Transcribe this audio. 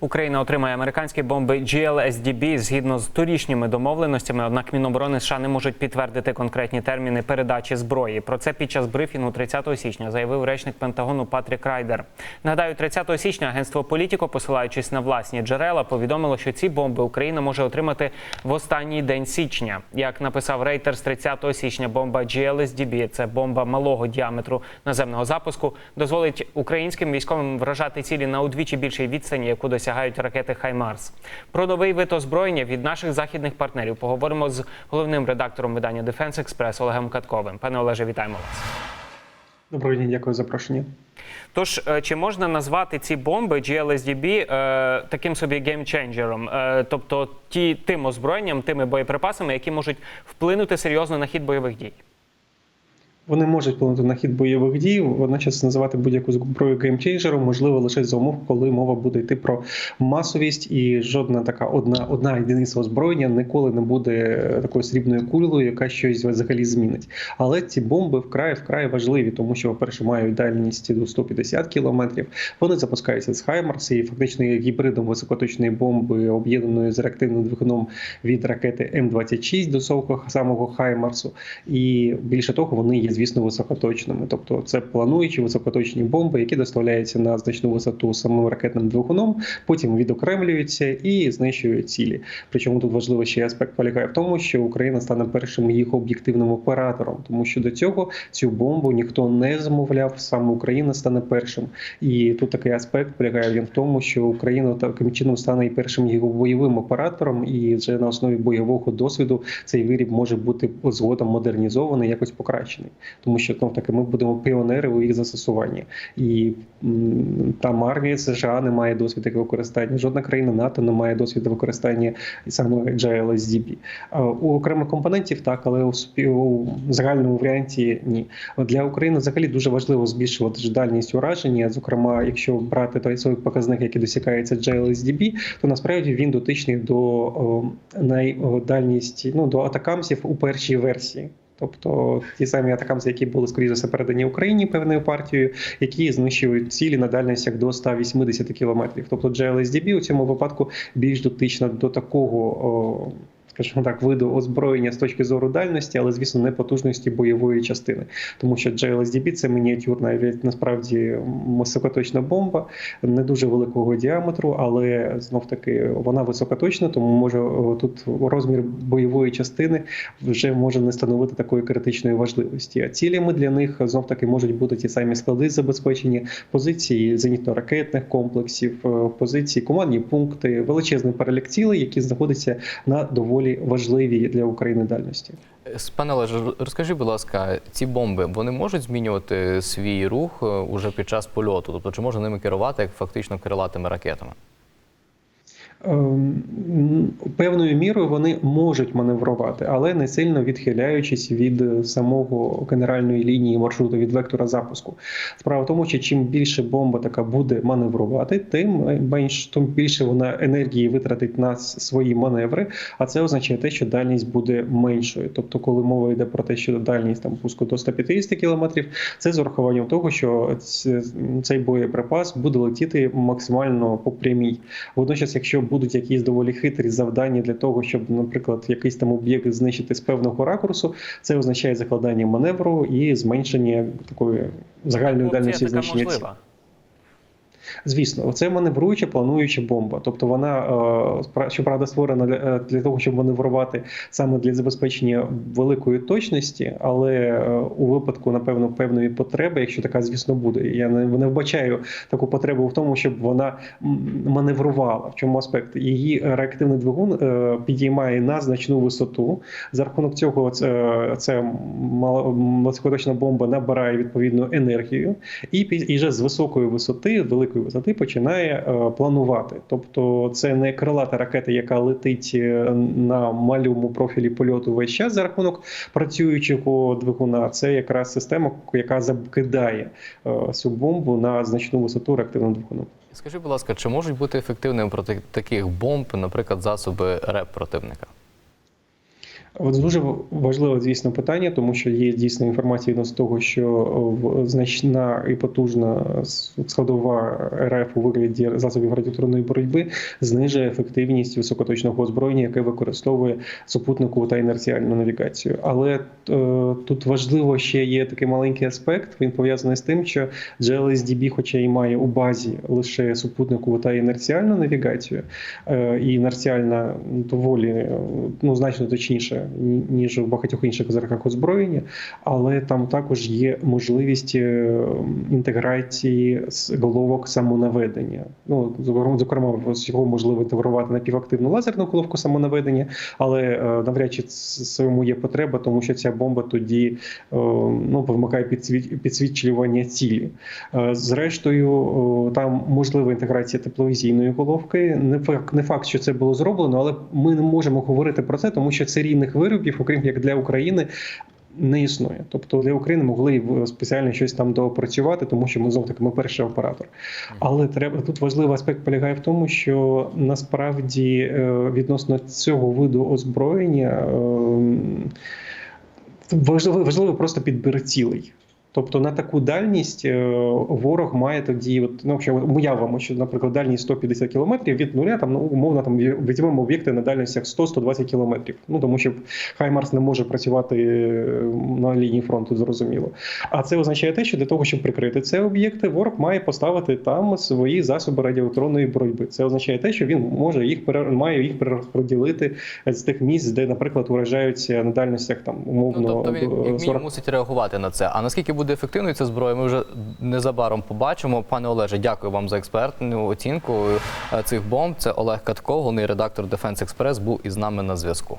Україна отримає американські бомби GLSDB згідно з торішніми домовленостями. Однак Міноборони США не можуть підтвердити конкретні терміни передачі зброї. Про це під час брифінгу 30 січня заявив речник Пентагону Патрік Райдер. Нагадаю, 30 січня агентство Політіко, посилаючись на власні джерела, повідомило, що ці бомби Україна може отримати в останній день січня. Як написав Рейтер з 30 січня, бомба GLSDB – це бомба малого діаметру наземного запуску, дозволить українським військовим вражати цілі на удвічі більшій відстані, яку досягають ракети Хаймарс. Про новий вид озброєння від наших західних партнерів поговоримо з головним редактором видання Defense Express Олегом Катковим. Пане Олеже, вітаємо вас. Доброго дня, дякую за запрошення. Тож, е, чи можна назвати ці бомби GLSDB е, таким собі геймченджером, е, тобто ті тим озброєнням, тими боєприпасами, які можуть вплинути серйозно на хід бойових дій? Вони можуть вплинути на хід бойових дій, водночас називати будь-яку зброю геймчейнджером можливо лише за умов, коли мова буде йти про масовість, і жодна така одна одна єдиниця озброєння ніколи не буде такою срібною кулею, яка щось взагалі змінить. Але ці бомби вкрай вкрай важливі, тому що, по-перше, мають дальність до 150 кілометрів. Вони запускаються з Хаймарс і фактично є гібридом високоточної бомби, об'єднаної з реактивним двигуном від ракети М26 до сового самого Хаймарсу. І більше того, вони є звісно, високоточними. Тобто це плануючі високоточні бомби, які доставляються на значну висоту самим ракетним двигуном, потім відокремлюються і знищують цілі. Причому тут важливий ще аспект полягає в тому, що Україна стане першим їх об'єктивним оператором, тому що до цього цю бомбу ніхто не замовляв, саме Україна стане першим. І тут такий аспект полягає він в тому, що Україна таким чином стане і першим його бойовим оператором, і вже на основі бойового досвіду цей виріб може бути згодом модернізований, якось покращений тому що знов таки ми будемо піонери у їх застосуванні, і там армія США не має досвіду використання. Жодна країна НАТО не має досвіду використання саме GLSDB. У окремих компонентів так, але у, загальному варіанті ні. Для України взагалі дуже важливо збільшувати дальність ураження. Зокрема, якщо брати той свій показник, який досягається GLSDB, то насправді він дотичний до найдальність ну до атакамсів у першій версії. Тобто ті самі атакамси, які були скоріше за передані Україні певною партією, які знищують цілі на дальностях до 180 кілометрів. Тобто GLSDB у цьому випадку більш дотична до такого. Скажімо так, виду озброєння з точки зору дальності, але звісно не потужності бойової частини, тому що GLSDB – це мініатюрна насправді високоточна бомба, не дуже великого діаметру, але знов таки вона високоточна, тому може тут розмір бойової частини вже може не становити такої критичної важливості. А цілями для них знов таки можуть бути ті самі склади забезпечення, позиції зенітно-ракетних комплексів, е, позиції, командні пункти, величезний перелік цілей, які знаходяться на доволі важливій для України дальності. С- Пане Олеже, розкажи, будь ласка, ці бомби вони можуть змінювати свій рух е, уже під час польоту? Тобто, чи можна ними керувати як фактично крилатими ракетами? Ем, Певною мірою вони можуть маневрувати, але не сильно відхиляючись від е, самого генеральної лінії маршруту від вектора запуску. Справа в тому, що чим більше бомба така буде маневрувати, тим е, менш тим більше вона енергії витратить на свої маневри. А це означає те, що дальність буде меншою. Тобто, коли мова йде про те, що дальність там пуску до 150 кілометрів, це з урахуванням того, що цей боєприпас буде летіти максимально по прямій. Водночас, якщо будуть якісь доволі хитрі завдання для того, щоб, наприклад, якийсь там об'єкт знищити з певного ракурсу, це означає закладання маневру і зменшення такої загальної дальності знищення. Звісно, це маневруюча, плануюча бомба. Тобто вона е, щоправда створена для, е, того, щоб маневрувати саме для забезпечення великої точності, але е, у випадку, напевно, певної потреби, якщо така, звісно, буде. Я не, вбачаю таку потребу в тому, щоб вона маневрувала. В чому аспект? Її реактивний двигун підіймає на значну висоту. За рахунок цього це, високоточна бомба набирає відповідну енергію, і вже з високої висоти, великої висоти, починає е, планувати. Тобто, це не крилата ракета, яка летить е, на малюму профілі польоту весь час за рахунок працюючого двигуна. Це якраз система, яка закидає е, цю бомбу на значну висоту реактивним двигуном. Скажи, будь ласка, чи можуть бути ефективними проти таких бомб, наприклад, засоби РЕП противника? От дуже важливе, звісно, питання, тому що є дійсно інформація відносно того, що значна і потужна складова РФ у вигляді засобів радіоелектронної боротьби знижує ефективність високоточного озброєння, яке використовує супутникову та інерціальну навігацію. Але е, тут важливо ще є такий маленький аспект. Він пов'язаний з тим, що GLSDB, хоча і має у базі лише супутникову та інерціальну навігацію, е, і інерціальна доволі ну значно точніше ні- ніж у багатьох інших зразках озброєння, але там також є можливість е, інтеграції з головок самонаведення. Ну зокрема, його можливо інтегрувати напівактивну лазерну головку самонаведення, але е, навряд чи цьому є потреба, тому що ця бомба тоді е, ну підсвіт- підсвітлювання цілі. Зрештою, там можлива інтеграція тепловізійної головки. Не факт, не факт, що це було зроблено, але ми не можемо говорити про це, тому що серійних виробів, окрім як для України. Не існує, тобто для України могли спеціально щось там доопрацювати, тому що ми знов таки ми перший оператор. Але треба тут важливий аспект полягає в тому, що насправді е, відносно цього виду озброєння важливо важливий, важливий просто підбір цілей. Тобто на таку дальність е, ворог має тоді, от, ну, якщо ми уявимо, що, наприклад, дальність 150 кілометрів від нуля, там ну, умовно там ві- візьмемо об'єкти на дальностях 100-120 кілометрів. Ну тому що Хаймарс не може працювати е, на лінії фронту, зрозуміло. А це означає те, що для того, щоб прикрити ці об'єкти, ворог має поставити там свої засоби радіоелектронної боротьби. Це означає те, що він може їх має їх перерозподілити з тих місць, де, наприклад, уражаються на дальностях там умовно Ну, тобто він е, 40 мусить реагувати на це. А наскільки буде ефективною ця зброя, ми вже незабаром побачимо. Пане Олеже, дякую вам за експертну оцінку е, цих бомб. Це Олег Катков, головний редактор Defense Express, був із нами на зв'язку.